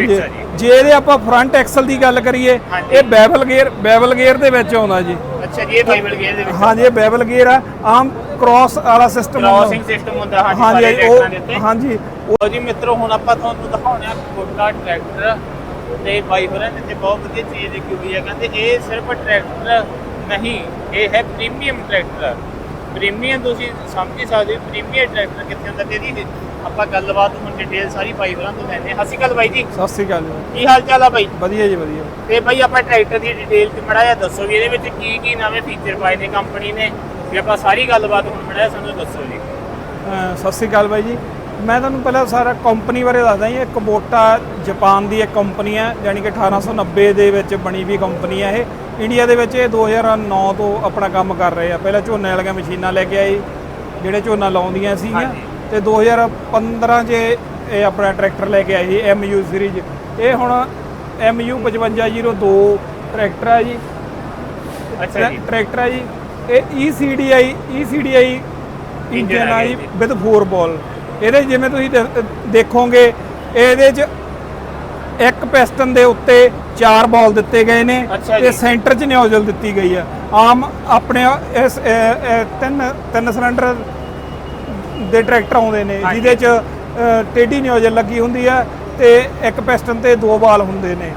ਜੀ। ਇਹਦੇ ਆਪਾਂ ਫਰੰਟ ਐਕਸਲ ਦੀ ਗੱਲ ਕਰੀਏ। ਇਹ ਬੈਵਲ ਗੇਅਰ ਬੈਵਲ ਗੇਅਰ ਦੇ ਵਿੱਚ ਆਉਂਦਾ ਜੀ। ਅੱਛਾ ਜੀ ਇਹ ਬਾਈਬਲ ਗੇਅਰ ਦੇ ਵਿੱਚ ਹਾਂਜੀ ਇਹ ਬੈਵਲ ਗੇਅਰ ਆ। ਆਮ ਕ੍ਰਾਸ ਵਾਲਾ ਸਿਸਟਮ ਕ੍ਰਾਸਿੰਗ ਸਿਸਟਮ ਹੁੰਦਾ ਹਾਂਜੀ ਹਾਂਜੀ ਸਾਰੇ ਹਾਂਜੀ, ਟਰੈਕਟਰਾਂ ਦੇ ਉੱਤੇ। ਉਹ ਹਾਂਜੀ। ਉਹ ਜੀ ਮਿੱਤਰੋ ਹੁਣ ਆਪਾਂ ਤੁਹਾਨੂੰ ਦਿਖਾਉਣਾ ਛੋਟਾ ਟਰੈਕਟਰ ਤੇ ਬਾਈ ਹੋਰਾਂ ਨੇ ਤੇ ਬਹੁਤ ਵਧੀਆ ਚੀਜ਼ ਕਹਿੰਦੇ ਇਹ ਸਿਰਫ ਟਰੈਕਟਰ ਨਹੀਂ ਇਹ ਹੈ ਪ੍ਰੀਮੀਅਮ ਟਰੈਕਟਰ ਪ੍ਰੀਮੀਅਮ ਤੁਸੀਂ ਸਮਝ ਹੀ ਸਕਦੇ ਹੋ ਪ੍ਰੀਮੀਅਮ ਟਰੈਕਟਰ ਕਿੱਥੇ ਹੁੰਦਾ ਤੇ ਇਹਦੀ ਆਪਾਂ ਗੱਲਬਾਤ ਹੁਣ ਡਿਟੇਲ ਸਾਰੀ ਬਾਈ ਹੋਰਾਂ ਤੋਂ ਲੈਣੇ ਹਾਂ। ਅਸੀਂ ਗੱਲ ਬਾਈ ਜੀ। ਸਤਿ ਸ੍ਰੀ ਅਕਾਲ ਜੀ। ਕੀ ਹਾਲ ਚਾਲ ਆ ਬਾਈ? ਵਧੀਆ ਜੀ ਵਧੀਆ। ਤੇ ਬਾਈ ਆਪਾਂ ਟਰੈਕਟਰ ਦੀ ਡਿਟੇਲ ਤੇ ਮੜਾ ਜਿਹਾ ਦੱਸੋ ਵੀ ਇਹਦੇ ਵਿੱਚ ਕੀ ਕੀ ਨਵੇਂ ਫੀਚਰ ਪਾਏ ਨੇ ਕੰਪਨੀ ਨੇ। ਵੀ ਆਪਾਂ ਸਾਰੀ ਗੱਲਬਾਤ ਹੁਣ ਮੜਾ ਸਾਨੂੰ ਦੱਸੋ ਜੀ। ਸਤਿ ਸ੍ਰੀ ਅਕਾਲ ਬਾਈ ਜੀ। ਮੈਂ ਤੁਹਾਨੂੰ ਪਹਿਲਾਂ ਸਾਰਾ ਕੰਪਨੀ ਬਾਰੇ ਦੱਸਦਾ ਜੀ। ਇਹ ਕਬੋਟਾ ਜਾਪਾਨ ਦੀ ਇੱਕ ਕੰਪਨੀ ਹੈ ਯਾਨੀ ਕਿ 1890 ਦੇ ਵਿੱਚ ਬਣੀ ਵੀ ਕੰਪਨੀ ਹੈ ਇਹ। ਇੰਡੀਆ ਦੇ ਵਿੱਚ ਇਹ 2009 ਤੋਂ ਆਪਣਾ ਕੰਮ ਕਰ ਰਹੇ ਆ। ਪਹਿਲਾਂ ਝੋਨੇ ਵਾਲੀਆਂ ਮਸ਼ੀਨਾਂ ਲੈ ਕੇ ਆਏ ਜਿਹੜੇ ਝੋਨਾ ਲਾਉਂਦੀਆਂ ਸੀਗੀਆਂ। ਤੇ 2015 'ਚ ਇਹ ਆਪਣਾ ਟਰੈਕਟਰ ਲੈ ਕੇ ਆਏ ਸੀ MU ਸੀਰੀਜ਼ ਇਹ ਹੁਣ MU 5502 ਟਰੈਕਟਰ ਹੈ ਜੀ। ਅੱਛਾ ਜੀ। ਟਰੈਕਟਰ ਹੈ ਜੀ। ਇਹ E ECDI ECDI ਇੰਜਨ ਆ ਜੀ ਵਿਦ 4 ਬਾਲ ਇਹਦੇ ਜਿਵੇਂ ਤੁਸੀਂ ਦੇਖੋਗੇ ਇਹਦੇ 'ਚ ਇੱਕ ਪਿਸਟਨ ਦੇ ਉੱਤੇ ਚਾਰ ਬਾਲ ਦਿੱਤੇ ਗਏ ਨੇ ਤੇ। ਸੈਂਟਰ 'ਚ ਨਿਊਜ਼ਲ ਦਿੱਤੀ ਗਈ ਆ ਆਮ ਆਪਣੇ ਇਸ ਤਿੰਨ ਤਿੰਨ ਸਿਲੰਡਰ ਦੇ ਟਰੈਕਟਰ ਆਉਂਦੇ ਨੇ। ਜਿਹਦੇ 'ਚ ਟੇਢੀ ਨਿਊਜ਼ਲ ਲੱਗੀ ਹੁੰਦੀ ਆ ਤੇ ਇੱਕ ਪਿਸਟਨ ਤੇ ਦੋ ਬਾਲ ਹੁੰਦੇ ਨੇ।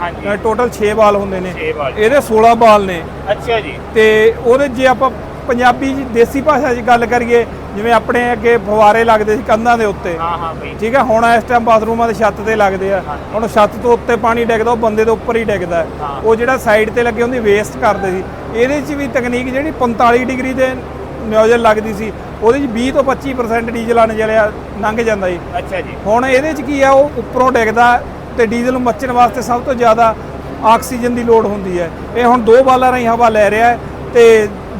ਟੋਟਲ 6 ਬਾਲ ਹੁੰਦੇ ਨੇ। ਇਹਦੇ 16 ਬਾਲ ਨੇ ਅੱਛਾ ਜੀ ਤੇ ਉਹਦੇ ਜੇ ਆਪਾਂ ਪੰਜਾਬੀ ਦੇਸੀ ਭਾਸ਼ਾ 'ਚ ਗੱਲ ਕਰੀਏ ਜਿਵੇਂ ਆਪਣੇ ਅੱਗੇ ਫਵਾਰੇ ਲੱਗਦੇ ਸੀ ਕੰਧਾਂ ਦੇ ਉੱਤੇ। ਹਾਂ ਹਾਂ ਬਈ। ਠੀਕ ਹੈ ਹੁਣ ਇਸ ਟਾਈਮ ਬਾਥਰੂਮਾਂ ਦੇ ਛੱਤ ਤੇ ਲੱਗਦੇ ਆ। ਹੁਣ ਛੱਤ ਤੋਂ ਉੱਤੇ ਪਾਣੀ ਡਿੱਗਦਾ ਉਹ ਬੰਦੇ ਦੇ ਉੱਪਰ ਹੀ ਡਿੱਗਦਾ। ਉਹ ਜਿਹੜਾ ਸਾਈਡ ਤੇ ਲੱਗੇ ਹੁੰਦੀ ਵੇਸਟ ਕਰਦੇ ਸੀ। ਇਹਦੇ 'ਚ ਵੀ ਤਕਨੀਕ ਜਿਹੜੀ 45 ਡਿਗਰੀ ਦੇ ਨਿਊਜ਼ਲ ਲੱਗਦੀ ਸੀ ਉਹਦੇ 'ਚ 20 ਤੋਂ 25% ਡੀਜ਼ਲ ਆ ਨਿਕਲਿਆ ਲੰਘ ਜਾਂਦਾ ਜੀ ਅੱਛਾ ਜੀ। ਹੁਣ ਇਹਦੇ 'ਚ ਕੀ ਆ ਉਹ ਉੱਪਰੋਂ ਡਿੱਗਦਾ ਤੇ ਡੀਜ਼ਲ ਨੂੰ ਮੱਚਣ ਵਾਸਤੇ ਸਭ ਤੋਂ ਜ਼ਿਆਦਾ ਆਕਸੀਜਨ ਦੀ ਲੋੜ ਹੁੰਦੀ ਹੈ। ਇਹ ਹੁਣ ਦੋ ਬਾਲਾਂ ਰਾਹੀਂ ਹਵਾ ਲੈ ਰਿਹਾ ਤੇ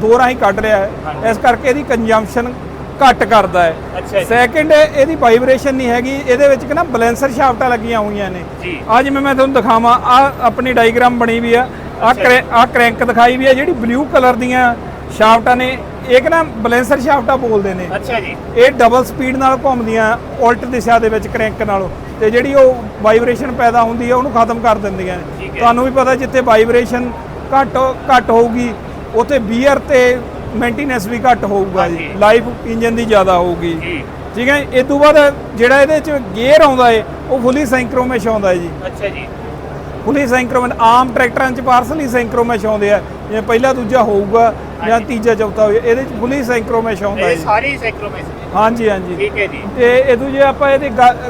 ਦੋ ਰਾਹੀਂ ਕੱਢ ਰਿਹਾ। ਇਸ ਕਰਕੇ ਇਹਦੀ ਕੰਜੰਪਸ਼ਨ ਘੱਟ ਕਰਦਾ ਹੈ। ਸੈਕਿੰਡ ਇਹਦੀ ਵਾਈਬ੍ਰੇਸ਼ਨ ਨਹੀਂ ਹੈਗੀ। ਇਹਦੇ ਵਿੱਚ ਕਿ ਨਾ ਬੈਲੈਂਸਰ ਸ਼ਾਫਟਾਂ ਲੱਗੀਆਂ ਹੋਈਆਂ ਨੇ। ਜੀ। ਅੱਜ ਮੈਂ ਮੈਂ ਤੁਹਾਨੂੰ ਦਿਖਾਵਾਂ ਆ ਆਪਣੀ ਡਾਇਗਰਾਮ ਬਣੀ ਵੀ ਆ। ਆ। ਆ ਕ੍ਰੈਂਕ ਦਿਖਾਈ ਵੀ ਆ ਜਿਹੜੀ ਬਲੂ ਕਲਰ ਦੀਆਂ ਸ਼ਾਫਟਾਂ ਨੇ। ਇਹ ਕਿ ਨਾ ਬੈਲੈਂਸਰ ਸ਼ਾਫਟਾਂ ਬੋਲਦੇ ਨੇ। ਅੱਛਾ ਜੀ। ਇਹ ਡਬਲ ਸਪੀਡ ਨਾਲ ਘੁੰਮਦੀਆਂ ਉਲਟ ਦਿਸ਼ਾ ਦੇ ਵਿੱਚ ਕ੍ਰੈਂਕ ਨਾਲੋਂ। ਤੇ ਜਿਹੜੀ ਉਹ ਵਾਈਬ੍ਰੇਸ਼ਨ ਪੈਦਾ ਹੁੰਦੀ ਹੈ ਉਹਨੂੰ ਖਤਮ ਕਰ ਦਿੰਦੀਆਂ ਨੇ। ਤੁਹਾਨੂੰ ਵੀ ਪਤਾ ਜਿੱਥੇ ਵਾਈਬ੍ਰੇਸ਼ਨ ਘੱਟ ਘੱਟ ਹੋਊਗੀ ਉੱਥੇ ਬੀਅਰ ਤੇ ਮੇਨਟੇਨੈਂਸ ਵੀ ਘੱਟ ਹੋਊਗਾ ਜੀ। ਲਾਈਫ ਇੰਜਨ ਦੀ ਜ਼ਿਆਦਾ ਹੋਊਗੀ। ਠੀਕ ਹੈ ਇਸ ਤੋਂ ਬਾਅਦ ਜਿਹੜਾ ਇਹਦੇ ਚ ਗੇਅਰ ਆਉਂਦਾ ਏ ਉਹ ਫੁੱਲੀ ਸੈਂਕਰੋਮੈਸ਼ ਆਉਂਦਾ ਹੈ ਜੀ। ਅੱਛਾ ਜੀ। ਫੁੱਲੀ ਸੈਂਕਰੋਮੈਸ਼ ਆਮ ਟਰੈਕਟਰਾਂ ਚ ਪਾਰਸਲੀ ਸੈਂਕਰੋਮੈਸ਼ ਆਉਂਦੇ ਆ। ਜਿਵੇਂ ਪਹਿਲਾ ਦੂਜਾ ਹੋਊਗਾ ਜਾਂ। ਤੀਜਾ ਚੌਥਾ ਹੋਵੇ ਇਹਦੇ ਚ ਫੁੱਲੀ ਸੈਂਕਰੋਮੈਸ਼ ਆਉਂਦਾ ਹੈ ਇਹ ਸਾਰੀ ਸਾਈਕਲੋਮੈਸ ਹਾਂਜੀ ਹਾਂਜੀ। ਠੀਕ ਹੈ ਜੀ। ਤੇ ਇਹ ਦੂਜੇ ਆਪਾਂ ਇਹਦੀ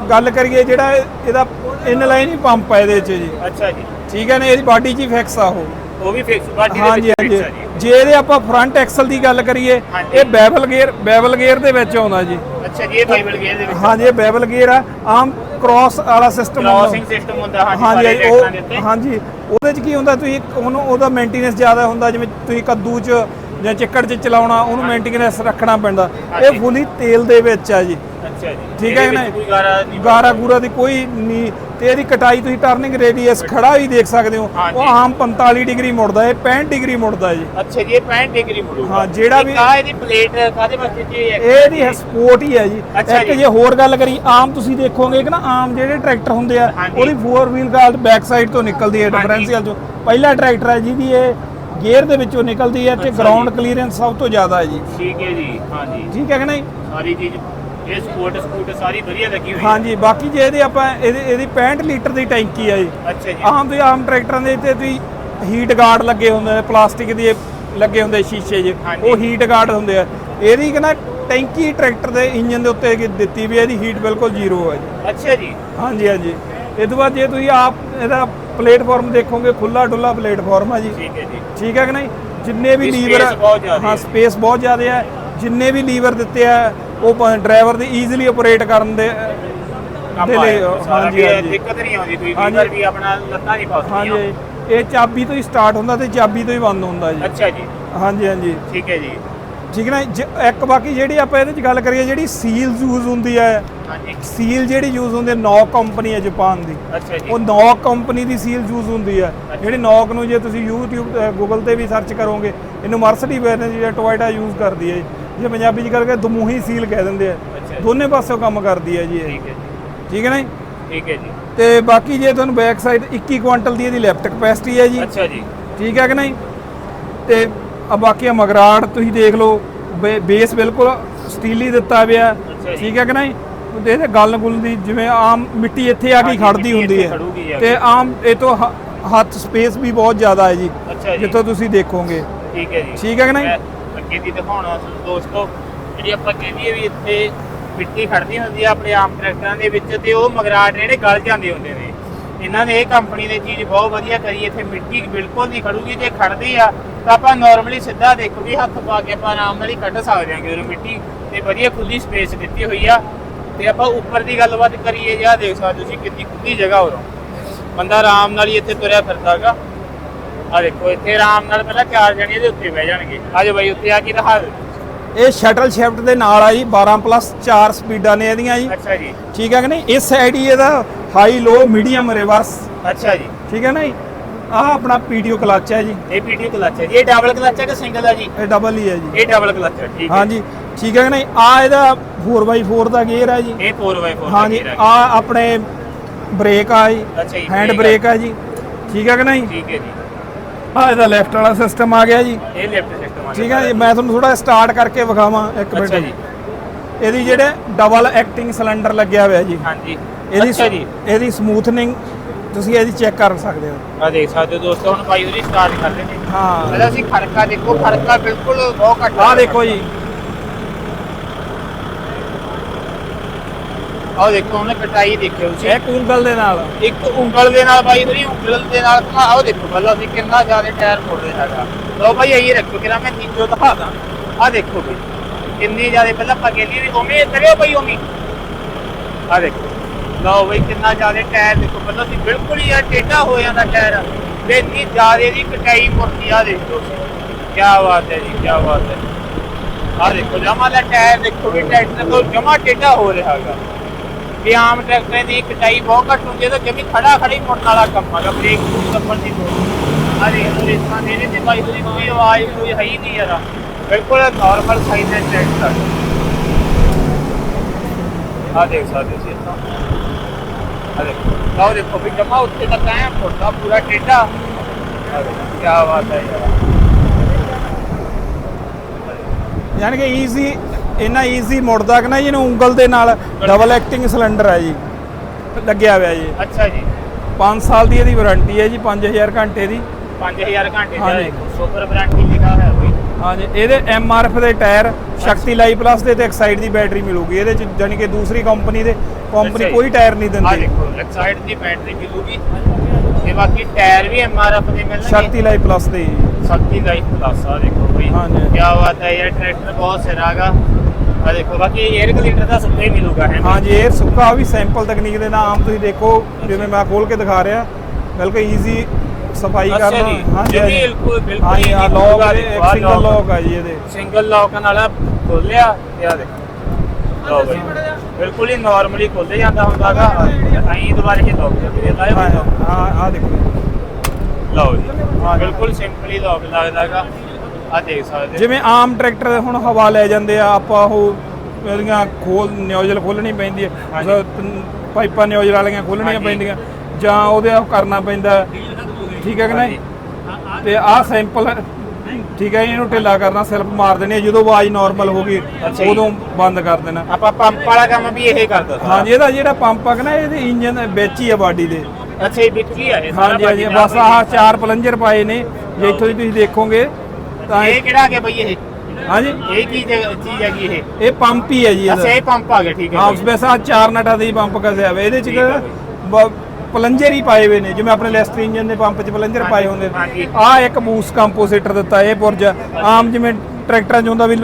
ਗੱਲ ਕਰੀਏ ਜਿਹੜਾ ਇਹਦਾ ਇਨਲਾਈਨ ਹੀ ਪੰਪ ਆ ਇਹਦੇ ਚ ਜੀ। ਅੱਛਾ ਜੀ। ਠੀਕ ਹੈ ਨਾ ਇਹਦੀ ਬਾਡੀ 'ਚ ਹੀ ਫਿਕਸ ਆ ਉਹ। ਉਹ ਵੀ ਫਿਕਸ ਬਾਡੀ ਦੇ ਹਾਂਜੀ ਵਿੱਚ ਹਾਂਜੀ। ਫਿਕਸ ਹੈ ਜੀ। ਜੇ ਇਹਦੇ ਆਪਾਂ ਫਰੰਟ ਐਕਸਲ ਦੀ ਗੱਲ ਕਰੀਏ ਹਾਂਜੀ। ਇਹ ਬੈਵਲ ਗੇਅਰ ਬੈਵਲ ਗੇਅਰ ਦੇ ਵਿੱਚ ਆਉਂਦਾ ਜੀ। ਅੱਛਾ ਜੀ ਇਹ ਬਾਈਬਲ ਗੇਅਰ ਦੇ ਵਿੱਚ ਹਾਂਜੀ ਇਹ ਬੈਵਲ ਗੇਅਰ ਆ। ਆਮ ਕ੍ਰਾਸ ਵਾਲਾ ਸਿਸਟਮ ਕ੍ਰਾਸਿੰਗ ਸਿਸਟਮ ਹੁੰਦਾ ਹਾਂਜੀ ਹਾਂਜੀ ਸਾਰੇ ਹਾਂਜੀ, ਟਰੈਕਟਰਾਂ ਦੇ ਉੱਤੇ ਉਹ ਹਾਂਜੀ ਉਹਦੇ 'ਚ ਕੀ ਹੁੰਦਾ ਤੁਸੀਂ ਉਹਨੂੰ ਉਹਦਾ ਮੇਨਟੇਨੈਂਸ ਜ਼ਿਆਦਾ ਹੁੰਦਾ ਜਿਵੇਂ ਤੁਸੀਂ ਕੱਦੂ 'ਚ ਜਾਂ ਚਿੱਕੜ 'ਚ ਚਲਾਉਣਾ ਉਹਨੂੰ ਮੇਨਟੇਨੈਂਸ ਰੱਖਣਾ ਪੈਂਦਾ। ਹਾਂਜੀ। ਇਹ ਫੁੱਲੀ ਤੇਲ ਦੇ ਵਿੱਚ ਆ ਜੀ। ਅੱਛਾ ਜੀ। ਠੀਕ ਹੈ ਇਹਦੇ? ਵਿੱਚ ਕੋਈ ਗਾਰਾ ਨਹੀਂ ਗਾਰਾ ਗੂਰਾ ਦੀ ਕੋਈ ਨਹੀਂ ਤੇ ਇਹਦੀ ਕਟਾਈ ਤੁਸੀਂ ਟਰਨਿੰਗ ਰੇਡੀਅਸ ਖੜਾ ਵੀ ਦੇਖ ਸਕਦੇ ਹੋ। ਉਹ ਆਮ 45 ਡਿਗਰੀ ਮੁੜਦਾ ਹੈ 65 ਡਿਗਰੀ ਮੁੜਦਾ ਜੀ ਅੱਛਾ ਜੀ ਇਹ 65 ਡਿਗਰੀ ਮੁੜੂਗਾ ਹਾਂ, ਜਿਹੜਾ ਵੀ- ਕਾ ਇਹਦੀ ਪਲੇਟ ਕਾਦੇ ਵਾਸਤੇ ਜੀ ਇਹ ਇਹਦੀ ਸਪੋਰਟ ਹੀ ਹੈ ਜੀ ਇੱਕ ਜੀ। ਜੇ ਹੋਰ ਗੱਲ ਕਰੀ ਆਮ ਤੁਸੀਂ ਦੇਖੋਗੇ ਕਿ ਨਾ ਆਮ ਜਿਹੜੇ ਟਰੈਕਟਰ ਹੁੰਦੇ ਆ। ਉਹਦੀ 4 ਵੀਲ ਗਾਰਡ ਬੈਕ ਸਾਈਡ ਤੋਂ ਨਿਕਲਦੀ ਹੈ। ਡਿਫਰੈਂਸ਼ੀਅਲ ਤੋਂ ਪਹਿਲਾ ਟਰੈਕਟਰ ਹੈ ਜਿਹਦੀ ਇਹ ਗੇਅਰ ਦੇ ਵਿੱਚੋਂ ਨਿਕਲਦੀ ਹੈ ਤੇ ਗਰਾਊਂਡ ਜੀ। ਕਲੀਅਰੈਂਸ ਸਭ ਤੋਂ ਜ਼ਿਆਦਾ ਹੈ ਜੀ ਠੀਕ ਹੈ ਜੀ ਹਾਂਜੀ ਠੀਕ ਹੈ ਕਿ ਨਹੀਂ ਸਾਰੀ ਚੀਜ਼ ਇਹ ਸਪੋਰਟ ਸਪੋਰਟ ਸਾਰੀ ਵਧੀਆ ਲੱਗੀ ਹੋਈ ਹੈ। ਹਾਂਜੀ ਬਾਕੀ ਜੇ ਇਹਦੇ ਆਪਾਂ ਇਹਦੀ ਇਹਦੀ 65 ਲੀਟਰ ਦੀ ਟੈਂਕੀ ਹੈ ਜੀ। ਅੱਛਾ ਜੀ। ਆਮ ਤੇ ਆਮ ਟਰੈਕਟਰਾਂ ਦੇ ਤੇ ਤੁਸੀਂ ਹੀਟ ਗਾਰਡ ਲੱਗੇ ਹੁੰਦੇ ਨੇ ਪਲਾਸਟਿਕ ਦੇ ਲੱਗੇ ਹੁੰਦੇ ਸ਼ੀਸ਼ੇ 'ਚ ਹਾਂਜੀ। ਉਹ ਹੀਟ ਗਾਰਡ ਹੁੰਦੇ ਆ। ਇਹਦੀ ਕਹਿੰਦਾ ਟੈਂਕੀ ਟਰੈਕਟਰ ਦੇ ਇੰਜਨ ਦੇ ਉੱਤੇ ਕੀ ਦਿੱਤੀ ਵੀ ਹੈ, ਇਹਦੀ ਹੀਟ ਬਿਲਕੁਲ ਜ਼ੀਰੋ ਹੈ ਜੀ। ਅੱਛਾ ਜੀ। ਹਾਂਜੀ ਹਾਂਜੀ। ਇਹ ਤੋਂ ਬਾਅਦ ਜੇ ਤੁਸੀਂ ਆਪ ਇਹਦਾ ਪਲੇਟਫਾਰਮ ਦੇਖੋਗੇ ਖੁੱਲਾ ਡੁੱਲਾ ਪਲੇਟਫਾਰਮ ਹੈ ਜੀ। ਠੀਕ ਹੈ ਜੀ। ਠੀਕ ਹੈ ਕਿ ਨਹੀਂ? ਜਿੰਨੇ ਵੀ ਲੀਵਰ ਹਾਂ ਹੈ। ਸਪੇਸ ਬਹੁਤ ਜ਼ਿਆਦਾ ਹੈ। ਜਿੰਨੇ ਵੀ ਲੀਵਰ ਦਿੱਤੇ ਆ ਉਹ ਡਰਾਈਵਰ ਦੇ ਈਜ਼ੀਲੀ ਆਪਰੇਟ ਕਰਨ ਦੇ ਕੰਮ ਆਇਆ ਹਾਂਜੀ ਦਿੱਕਤ ਨਹੀਂ ਆਉਂਦੀ ਕੋਈ ਹਾਂਜੀ। ਵੀਰ ਵੀ ਆਪਣਾ ਲੱਤਾਂ ਨਹੀਂ ਫਸਦੀਆਂ ਹਾਂਜੀ। ਇਹ ਚਾਬੀ ਤੋਂ ਹੀ ਸਟਾਰਟ ਹੁੰਦਾ ਤੇ ਚਾਬੀ ਤੋਂ ਹੀ ਬੰਦ ਹੁੰਦਾ ਜੀ। ਅੱਛਾ ਜੀ। ਹਾਂਜੀ ਹਾਂਜੀ। ਠੀਕ ਹੈ ਜੀ। ਠੀਕ ਹੈ ਨਾ ਇੱਕ ਬਾਕੀ ਜਿਹੜੀ ਆਪਾਂ ਇਹਦੇ ਚ ਗੱਲ ਕਰੀਏ ਜਿਹੜੀ ਸੀਲ ਯੂਜ਼ ਹੁੰਦੀ ਹੈ ਹਾਂਜੀ। ਸੀਲ ਜਿਹੜੀ ਯੂਜ਼ ਹੁੰਦੀ ਹੈ ਨੌਕ ਕੰਪਨੀ ਹੈ ਜਾਪਾਨ ਦੀ। ਅੱਛਾ ਜੀ। ਉਹ ਨੌਕ ਕੰਪਨੀ ਦੀ ਸੀਲ ਯੂਜ਼ ਹੁੰਦੀ ਹੈ। ਜਿਹੜੀ ਨੌਕ ਨੂੰ ਜੇ ਤੁਸੀਂ YouTube ਤੇ ਗੂਗਲ ਤੇ ਵੀ ਸਰਚ ਕਰੋਗੇ ਇਹਨੂੰ ਮਰਸਡੀ ਬੈਰਨ ਜਿਹੜਾ ਟੋਇਟਾ ਯੂਜ਼ ਕਰਦੀ ਹੈ ਜੇ ਪੰਜਾਬੀ ਚ ਕਰਕੇ ਦਮੂਹੀ ਸੀਲ ਕਹਿ ਦਿੰਦੇ ਆ। ਦੋਨੇ ਪਾਸਿਓਂ ਕੰਮ ਕਰਦੀ ਹੈ ਜੀ ਇਹ। ਠੀਕ ਹੈ ਜੀ। ਠੀਕ ਹੈ ਨਾ ਜੀ? ਠੀਕ ਹੈ ਜੀ। ਤੇ ਬਾਕੀ ਜੇ ਤੁਹਾਨੂੰ ਬੈਕ ਸਾਈਡ 21 ਕੁਇੰਟਲ ਦੀ ਇਹਦੀ ਲੈਫਟ ਕਪੈਸਿਟੀ ਹੈ ਜੀ। ਅੱਛਾ ਜੀ। ਠੀਕ ਹੈ ਕਿ ਨਹੀਂ? ਤੇ ਆ ਬਾਕੀ ਆ ਮਗਰਾੜ ਤੁਸੀਂ ਦੇਖ ਲਓ ਬੇ- ਬੇਸ ਬਿਲਕੁਲ ਸਟੀਲੀ ਦਿੱਤਾ ਪਿਆ ਅੱਛਾ ਜੀ। ਠੀਕ ਹੈ ਕਿ ਨਹੀਂ? ਤੇ ਇਹਦੇ ਗੱਲ ਗੁੱਲ ਦੀ ਜਿਵੇਂ ਆਮ ਮਿੱਟੀ ਇੱਥੇ ਆ ਕੇ ਹਾਂਜੀ, ਖੜਦੀ ਮਿੱਟੀ ਹੁੰਦੀ ਇੱਥੇ ਹੈ। ਖੜੂਗੀ ਆ ਤੇ ਆਮ ਇਹ ਤੋਂ ਹ- ਹੱਥ ਸਪੇਸ ਵੀ ਬਹੁਤ ਜ਼ਿਆਦਾ ਹੈ ਜੀ ਅੱਛਾ ਜੀ। ਜਿੱਥੋਂ ਤੁਸੀਂ ਦੇਖੋਗੇ। ਠੀਕ ਹੈ ਜੀ। ਠੀਕ ਹੈ ਕਿ ਨਹੀਂ? ਮੈਂ ਅੱਗੇ ਦੀ ਦਿਖਾਉਣਾ ਤੁਹਾਨੂੰ ਦੋਸਤੋ, ਜਿਹੜੀ ਆਪਾਂ ਕਹਿੰਦੀ ਵੀ ਇੱਥੇ ਮਿੱਟੀ ਖੜਦੀ ਹੁੰਦੀ ਆ ਆਪਣੇ ਆਮ ਟਰੈਕਟਰਾਂ ਦੇ ਵਿੱਚ ਤੇ ਉਹ ਮਗਰਾਟ ਜਿਹੜੇ ਗਲ ਜਾਂਦੇ ਹੁੰਦੇ ਨੇ। ਇਹਨਾਂ ਨੇ ਇਹ ਕੰਪਨੀ ਨੇ ਚੀਜ਼ ਬਹੁਤ ਵਧੀਆ ਕਰੀ, ਇੱਥੇ ਮਿੱਟੀ ਬਿਲਕੁਲ ਨਹੀਂ ਖੜੂਗੀ, ਜੇ ਖੜਦੀ ਆ ਤਾਂ ਆਪਾਂ ਨਾਰਮਲੀ ਸਿੱਧਾ ਦੇਖੋ ਵੀ ਹੱਥ ਪਾ ਕੇ ਆਪਾਂ ਆਰਾਮ ਨਾਲ ਹੀ ਕੱਢ ਸਕਦੇ ਹਾਂ ਉਹ ਮਿੱਟੀ ਤੇ ਵਧੀਆ ਖੁੱਲੀ ਸਪੇਸ ਦਿੱਤੀ ਹੋਈ ਆ। ਤੇ ਆਪਾਂ ਉੱਪਰ ਦੀ ਗੱਲਬਾਤ ਕਰੀਏ ਜਾਂ ਦੇਖ ਸਕਦੇ ਤੁਸੀਂ ਕਿੰਨੀ ਖੁੱਲੀ ਜਗ੍ਹਾ ਹੋ ਬੰਦਾ ਆਰਾਮ ਨਾਲ ਹੀ ਇੱਥੇ ਤੁਰਿਆ ਫਿਰਦਾਗਾ ਆ ਦੇਖੋ ਇੱਥੇ ਆਰਾਮ ਨਾਲ ਪਹਿਲਾਂ ਚਾਰ ਜਣੇ ਦੇ ਉੱਤੇ ਬਹਿ ਜਾਣਗੇ। ਆਜੋ ਬਾਈ ਉੱਤੇ ਆ ਕੇ ਦਿਖਾ ਦਿਓ? ਇਹ ਸ਼ਟਲ ਸ਼ਿਫਟ ਦੇ ਨਾਲ ਆ ਜੀ 12 ਪਲੱਸ 4 ਸਪੀਡਾਂ ਨੇ ਇਹਦੀਆਂ ਜੀ। ਅੱਛਾ ਜੀ। ਠੀਕ ਹੈ ਕਿ ਨਹੀਂ? ਇਸ ਸਾਈਡ ਹੀ ਇਹਦਾ ਹਾਈ ਲੋ ਮੀਡੀਅਮ ਰਿਵਰਸ ਅੱਛਾ ਜੀ। ਠੀਕ ਹੈ ਨਾ ਜੀ? ਆਹ ਆਪਣਾ ਪੀਟੀਓ ਕਲਚ ਹੈ ਜੀ। ਇਹ ਪੀਟੀ ਕਲਚ ਹੈ ਜੀ। ਇਹ ਡਬਲ ਕਲਚ ਹੈ ਕਿ ਸਿੰਗਲ ਹੈ ਜੀ? ਇਹ ਡਬਲ ਹੀ ਹੈ ਜੀ। ਇਹ ਡਬਲ ਕਲਚ ਹੈ ਠੀਕ ਹੈ। ਹਾਂਜੀ। ਠੀਕ ਹੈ ਕਿ ਨਹੀਂ? ਆ ਇਹਦਾ 4x4 ਦਾ ਗੇਅਰ ਹੈ ਜੀ। ਇਹ 4x4 ਹਾਂਜੀ। ਆ ਆਪਣੇ ਬ੍ਰੇਕ ਆ ਜੀ। ਹੈਂਡ ਬ੍ਰੇਕ ਆ ਜੀ। ਠੀਕ ਹੈ ਕਿ ਨਹੀਂ? ਠੀਕ ਹੈ ਜੀ। ਆ ਇਹਦਾ ਲੈਫਟ ਵਾਲਾ ਸਿਸਟਮ ਆ ਗਿਆ ਜੀ। ਇਹ ਲੈਫਟ ਸਿਸਟਮ ਆ ਠੀਕ ਹੈ ਜੀ ਮੈਂ ਤੁਹਾਨੂੰ ਥੋੜਾ ਸਟਾਰਟ ਕਰਕੇ ਵਿਖਾਵਾਂ ਇੱਕ ਅੱਛਾ ਮਿੰਟ। ਜੀ। ਇਹਦੀ ਜਿਹੜੇ ਡਬਲ ਐਕਟਿੰਗ ਸਿਲੰਡਰ ਲੱਗਿਆ ਹੋਇਆ ਜੀ। ਹਾਂਜੀ। ਇਹਦੀ ਅੱਛਾ ਜੀ। ਇਹਦੀ ਸਮੂਥਨਿੰਗ ਤੁਸੀਂ ਇਹਦੀ ਚੈੱਕ ਕਰ ਸਕਦੇ ਹੋ। ਆ ਦੇਖ ਸਕਦੇ ਹੋ ਦੋਸਤੋ ਹੁਣ ਬਾਈ ਉਹਦੀ ਸਟਾਰਟ ਕਰ ਨੇ ਹਾਂ। ਪਹਿਲਾਂ ਅਸੀਂ ਖੜਕਾ ਦੇਖੋ ਖੜਕਾ ਬਿਲਕੁਲ ਬਹੁਤ ਘੱਟ ਆਹ ਦੇਖੋ ਜੀ। ਆਹ ਦੇਖੋ ਉਹਨੇ ਕਟਾਈ ਦੇਖਿਓ ਤੁਸੀਂ। ਇਹ ਕੂੰਗਲ ਦੇ ਨਾਲ। ਇੱਕ ਉਂਗਲ ਦੇ ਨਾਲ ਬਾਈ ਉਹਦੀ ਉਂਗਲ ਦੇ ਨਾਲ ਘੁਮਾ ਆਓ ਦੇਖੋ ਪਹਿਲਾਂ ਅਸੀਂ ਕਿੰਨਾ ਜ਼ਿਆਦਾ ਟਾਇਰ ਫੋੜ ਰਿਹਾ ਹੈਗਾ ਲਓ ਬਾਈ ਇਹੀ ਰੱਖੋ ਕਿ ਮੈਂ ਨੀਚੋਂ ਦਿਖਾ ਦਾਂ। ਆ ਦੇਖੋ ਬਈ ਕਿੰਨੀ ਜ਼ਿਆਦਾ ਪਹਿਲਾਂ ਆਪਾਂ ਕਹਿੰਦੇ ਵੀ ਉਮੀ ਕਰਿਓ ਬਈ ਉਮੀ ਆ ਦੇਖੋ ਲਓ ਬਈ ਕਿੰਨਾ ਜ਼ਿਆਦਾ ਟਾਇਰ ਦੇਖੋ ਪਹਿਲਾਂ ਅਸੀਂ ਬਿਲਕੁਲ ਹੀ ਆ ਟੇਢਾ ਹੋ ਜਾਂਦਾ ਟਾਇਰ। ਤੇ ਇੰਨੀ ਜ਼ਿਆਦਾ ਦੀ ਕਟਾਈ ਮੁਰਦੀ ਆ ਦੇਖੋ ਕੀ ਬਾਤ ਹੈ ਜੀ ਕੀ ਬਾਤ ਹੈ। ਆ ਦੇਖੋ ਜਮਾ ਦਾ ਟਾਇਰ ਦੇਖੋ ਵੀ ਟਰੈਕਟਰ ਕੋਲ ਜਮਾ ਟੇਢਾ ਹੋ ਰਿਹਾ ਹੈਗਾ। ਵੀ ਆਮ ਟਰੈਕਟਰਾਂ ਦੀ ਕਟਾਈ ਬਹੁਤ ਘੱਟ ਹੁੰਦੀ ਹੈ ਤਾਂ ਜਮੀ ਖੜਾ ਖੜੀ ਮੁੜਨ ਵਾਲਾ ਕੰਮ ਹੈਗਾ ਬ੍ਰੇਕ ਦੱਬਣ ਦੀ ਲੋੜ ਆ ਦੇਖ ਲਓ ਰੇਸਾਂ ਦੇ ਨੇ ਤੇ ਬਾਈ ਦੀ ਕੋਈ ਆਵਾਜ਼ ਕੋਈ ਹੈ ਹੀ ਨਹੀਂ ਯਾਰ ਬਿਲਕੁਲ ਨਾਰਮਲ ਸਾਈਜ਼ ਦਾ ਟਰੈਕਟਰ ਆ ਦੇਖ ਸਕਦੇ ਸੀ ਇੱਥੋਂ ਆ ਦੇਖੋ ਲਓ ਦੇਖੋ ਵੀ ਜਮਾ ਉੱਤੇ ਤੱਕ ਆਇਆ ਮੁੜਦਾ ਪੂਰਾ ਟੇਢਾ ਕੀ ਬਾਤ ਹੈ ਯਾਰ ਯਾਨੀ ਕਿ ਈਜ਼ੀ ਇੰਨਾ ਈਜ਼ੀ ਮੁੜਦਾ ਕਿ ਨਾ ਜਿਹਨੂੰ ਉਂਗਲ ਦੇ ਨਾਲ ਡਬਲ ਐਕਟਿੰਗ ਸਿਲੰਡਰ ਹੈ ਜੀ। ਲੱਗਿਆ ਹੋਇਆ ਜੀ। ਅੱਛਾ ਜੀ। 5 ਸਾਲ ਦੀ ਇਹਦੀ ਵਾਰੰਟੀ ਹੈ ਜੀ 5000 ਘੰਟੇ ਦੀ। 5000 ਘੰਟੇ ਦਾ। ਦੇਖੋ ਸੁਪਰ ਵਾਰੰਟੀ ਲਿਖਾ ਹੋਇਆ ਬਈ। ਹਾਂਜੀ ਇਹਦੇ ਐਮ ਆਰ ਐਫ ਦੇ ਟਾਇਰ ਸ਼ਕਤੀ ਲਾਈ ਪਲੱਸ ਦੇ ਤੇ ਇੱਕ ਸਾਈਡ ਦੀ ਬੈਟਰੀ ਮਿਲੂਗੀ। ਇਹਦੇ ਚ ਜਾਨੀ ਕਿ ਦੂਸਰੀ ਕੰਪਨੀ ਦੇ ਕੰਪਨੀ। ਕੋਈ ਟਾਇਰ ਨਹੀਂ ਆ ਦਿੰਦੀ ਦੇਖੋ ਲੈਫਟ ਸਾਈਡ ਦੀ ਬੈਟਰੀ ਮਿਲੂਗੀ। ਤੇ ਬਾਕੀ ਟਾਇਰ ਵੀ ਐਮਆਰਐਫ ਦੇ ਮਿਲਣਗੇ। ਸ਼ਕਤੀ ਲਾਈ ਪਲੱਸ ਦੇ। ਸ਼ਕਤੀ ਲਾਈਫ ਪਲੱਸ ਆ ਦੇਖੋ ਬਈ। ਹਾਂਜੀ। ਕੀ ਬਾਤ ਹੈ ਯਾਰ ਟਰੈਕਟਰ ਬਹੁਤ ਸਿਰਾਗਾ ਆ ਦੇਖੋ ਬਾਕੀ 에ਅਰ ਕਲੀਨਰ ਦਾ ਸੁੱਕਾ ਹੀ ਮਿਲੂਗਾ ਹੈ ਹਾਂਜੀ ਇਹ ਸੁੱਕਾ ਉਹ ਵੀ ਸੈਂਪਲ ਤਕਨੀਕ ਦੇ ਨਾਲ ਆਮ ਤੁਸੀਂ ਦੇਖੋ ਜਿਵੇਂ ਮੈਂ ਖੋਲ ਕੇ ਦਿਖਾ ਰਿਹਾ ਬਿਲਕੁਲ ਈਜ਼ੀ ਸਫ਼ਾਈ ਕਰਨਾ। ਹਾਂਜੀ ਬਿਲਕੁਲ- ਬਿਲਕੁਲ ਹਾਂਜੀ ਆ ਲੋਕ ਇੱਕ ਸਿੰਗਲ। ਲੋਕ ਆ। ਜੀ ਇਹਦੇ। ਸਿੰਗਲ ਲੌਕ ਨਾਲ ਖੋਲਿਆ ਤੇ ਆ ਦੇਖੋ। ਬਿਲਕੁਲ ਹੀ ਨਾਰਮਲੀ ਖੋਲੇ ਜਾਂਦਾ ਹੁੰਦਾਗਾ ਅਹੀਂ ਦੁਬਾਰੇ ਹੀ ਲੋਕ ਜਾਂਦੇ ਲਾਏ ਹਾਂ ਆ ਦੇਖੋ। ਲਓ ਜੀ। ਬਿਲਕੁਲ ਸਿੰਪਲੀ ਲੋਕ ਲੱਗਦਾਗਾ ਆ ਦੇਖ ਸਕਦੇ ਹੋ। ਜਿਵੇਂ ਆਮ ਟਰੈਕਟਰ ਹੁਣ ਹਵਾ ਲੈ ਜਾਂਦੇ ਆ ਆਪਾਂ ਉਹ ਇਹਦੀਆਂ ਖੋਲ ਨਿਊਜ਼ਲ ਖੋਲਣੀ ਪੈਂਦੀ ਹੈ ਪਾਈਪਾਂ ਨਿਊਜ਼ਲ ਵਾਲੀਆਂ ਖੋਲਣੀਆਂ। ਪੈਂਦੀਆਂ ਜਾਂ ਉਹਦੇ ਉਹ ਕਰਨਾ ਪੈਂਦਾ ਠੀਕ ਹੈ ਕਿ ਨਹੀਂ ਤੇ ਆਹ ਸੈਂਪਲ ਠੀਕ ਹੈ ਇਹਨੂੰ ਢਿੱਲਾ ਕਰਨਾ ਸੈਲਫ ਮਾਰ ਦੇਣੀ ਹੈ। ਜਦੋਂ ਆਵਾਜ਼ ਨਾਰਮਲ ਹੋ ਗਈ। ਉਦੋਂ ਬੰਦ ਕਰ ਦੇਣਾ ਆਪਾਂ ਪੰਪ ਵਾਲਾ ਕੰਮ ਵੀ ਇਹ ਕਰਦਾ। ਹਾਂਜੀ ਇਹਦਾ ਜਿਹੜਾ ਪੰਪ ਆ ਨਾ ਇਹਦੇ ਇੰਜਨ ਵਿੱਚ ਹੀ ਆ ਬਾਡੀ ਦੇ ਅੱਛਾ ਇਹ ਵਿੱਚ ਹੀ ਆ ਇਹ ਸਾਰਾ ਹਾਂਜੀ ਹਾਂਜੀ ਬਾਕੀ ਬਸ ਆਹ ਚਾਰ ਪਲੰਜਰ ਪਾਏ ਨੇ ਜੇ ਇੱਥੋਂ ਦੀ ਤੁਸੀਂ ਦੇਖੋਗੇ ਤਾਂ ਇਹ ਕਿਹੜਾ ਆ ਗਿਆ ਬਈ ਇਹ? ਹਾਂਜੀ। ਇਹ ਕੀ ਜਗ੍ਹਾ- ਚੀਜ਼ ਹੈਗੀ ਇਹ? ਇਹ ਪੰਪ ਹੀ ਹੈ ਜੀ ਅੱਛਾ ਇਹਦਾ ਇਹ ਪੰਪ ਆ ਗਿਆ ਠੀਕ ਹੈ ਹਾਂ ਬਈ। ਵੈਸੇ ਚਾਰ ਨਟਾਂ ਦੇ ਹੀ ਪੰਪ ਕਸਿਆ ਹੋਇਆ ਇਹਦੇ ਚ ਠੀਕ ਆ ਬ- ਪਲੰਜਰ ਹੀ ਪਾਏ ਹੋਏ ਨੇ। ਜਿਵੇਂ ਆਪਣੇ ਲੈਸਟਰ ਇੰਜਨ ਦੇ ਪੰਪ 'ਚ ਪਲੰਜਰ ਪਾਏ ਹੁੰਦੇ ਹਾਂਜੀ। ਆ ਇੱਕ ਬੂਸ ਕੰਪੋਜ਼ਿਟਰ ਦਿੱਤਾ ਇਹ ਪੁਰਜਾ ਆਮ ਜਿਵੇਂ ਟਰੈਕਟਰਾਂ 'ਚ ਹੁੰਦਾ ਵੀ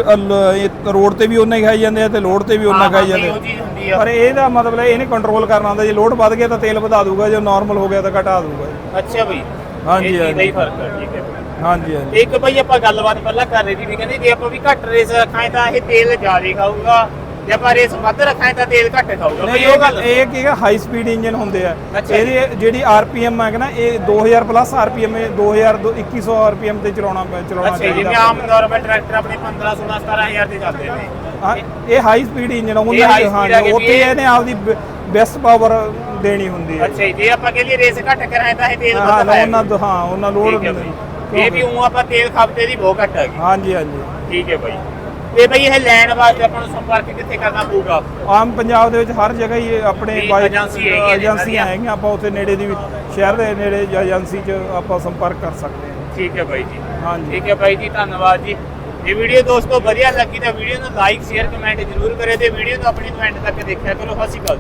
ਰੋਡ ਤੇ ਵੀ ਉਹਨਾਂ ਹੀ ਖਾਈ ਜਾਂਦੇ ਆ ਤੇ ਲੋਡ ਤੇ ਵੀ ਉਹਨਾਂ ਹਾਂ, ਖਾਈ ਹਾਂ, ਜਾਂਦੇ ਉਹ ਚੀਜ਼ ਹੁੰਦੀ ਆ। ਪਰ ਇਹਦਾ ਮਤਲਬ ਇਹਨੇ ਕੰਟਰੋਲ ਕਰਨਾ ਹੁੰਦਾ। ਜੇ ਲੋਡ ਵੱਧ ਗਿਆ ਤਾਂ ਤੇਲ ਵਧਾ ਦੂਗਾ ਜੇ ਨਾਰਮਲ ਹੋ ਗਿਆ ਤਾਂ ਘਟਾ ਦੂਗਾ। ਅੱਛਾ ਬਈ। ਹਾਂਜੀ, ਇਹ ਚੀਜ਼ ਦਾ ਹੀ। ਫ਼ਰਕ ਹੈ ਠੀਕ ਹੈ। ਹਾਂਜੀ ਹਾਂਜੀ। ਇੱਕ ਬਈ ਆਪਾਂ ਗੱਲਬਾਤ ਪਹਿਲਾਂ ਕਰ ਰਹੇ ਸੀ ਵੀ ਕਹਿੰਦੇ ਜੇ ਆਪਾਂ ਵੀ ਘੱਟ ਰੇਸ ਰੱਖਾਂ ਤਾਂ ਇਹ ਤੇਲ ਜ਼ਿਆਦਾ ਖਾਊਗਾ। ਜੇ ਆਪਾਂ ਰੇਸ ਵੱਧ ਰੱਖਾਂ ਤਾਂ ਤੇਲ ਘੱਟ ਖਾਊਗਾ। ਬਈ ਉਹ ਗੱਲ ਇਹ ਕੀ ਹੈ ਹਾਈ ਸਪੀਡ ਇੰਜਨ ਹੁੰਦੇ ਆ। ਇਹਦੀ ਜਿਹੜੀ ਆਰਪੀਐਮ ਹੈ ਕਿ ਨਾ ਇਹ 2000 ਪਲੱਸ ਆਰਪੀਐਮ 2000 ਦੋ- 2100 ਆਰਪੀਐਮ ਤੇ ਚਲਾਉਣਾ ਚਲਾਉਣਾ ਅੱਛਾ ਜਿਵੇਂ ਚਾਹੀਦਾ ਆਮ ਨਾਰਮਲ ਟਰੈਕਟਰ ਆਪਣੇ 15 16 17000 ਤੇ ਚੱਲਦੇ ਨੇ। ਹਾਂ, ਇਹ ਹਾਈ ਸਪੀਡ ਇੰਜਨ ਉਹਨਾਂ ਦੀ ਹਾਂ ਉੱਥੇ ਇਹਨੇ ਆਪਦੀ ਬੈਸਟ ਪਾਵਰ ਦੇਣੀ ਹੁੰਦੀ ਹੈ। ਅੱਛਾ ਜੀ ਜੇ ਆਪਾਂ ਕਹਿੰਦੇ ਰੇਸ ਘੱਟ ਕਰਾਏ ਤਾਂ ਇਹ ਤੇਲ ਹਾਂ ਵੱਧ ਪਾਇਆ ਉਹਨਾਂ ਤੋਂ- ਹਾਂ ਉਹਨਾਂ ਲੋਡ ਹੈ। ਇਹ ਵੀ ਉਹ ਆਪਾਂ ਤੇਲ ਖਪਤੇ ਦੀ ਬਹੁਤ ਘੱਟ ਹੈਗੀ ਹਾਂਜੀ ਹਾਂਜੀ। ਠੀਕ ਹੈ ਬਾਈ। ਤੇ ਬਾਈ ਇਹ ਲੈਣ ਵਾਸਤੇ ਆਪਾਂ ਨੂੰ ਸੰਪਰਕ ਕਿੱਥੇ ਕਰਨਾ ਪਊਗਾ? ਆਮ ਪੰਜਾਬ ਦੇ ਵਿੱਚ ਹਰ ਜਗ੍ਹਾ ਹੀ ਆਪਣੇ ਨੇ ਏਜੰਸੀਆਂ। ਹੈਗੀਆਂ ਆਪਾਂ ਉੱਥੇ ਨੇੜੇ ਦੀ ਸ਼ਹਿਰ ਦੇ ਨੇੜੇ ਜਾਂ ਏਜੰਸੀ 'ਚ ਆਪਾਂ ਸੰਪਰਕ ਕਰ ਸਕਦੇ ਹਾਂ। ਠੀਕ ਹੈ ਬਾਈ ਜੀ। ਹਾਂਜੀ। ਠੀਕ ਹੈ ਬਾਈ ਜੀ ਧੰਨਵਾਦ ਜੀ। ਇਹ ਵੀਡੀਓ ਦੋਸਤੋ ਵਧੀਆ ਲੱਗੀ ਤਾਂ ਵੀਡੀਓ ਨੂੰ ਲਾਈਕ ਸ਼ੇਅਰ ਕਮੈਂਟ ਜ਼ਰੂਰ ਕਰਿਓ ਤੇ ਵੀਡੀਓ ਨੂੰ ਆਪਣੀ ਕਮੈਂਟ ਤੱਕ ਦੇਖਿਆ ਕਰੋ। ਸਤਿ ਸ਼੍ਰੀ ਅਕਾਲ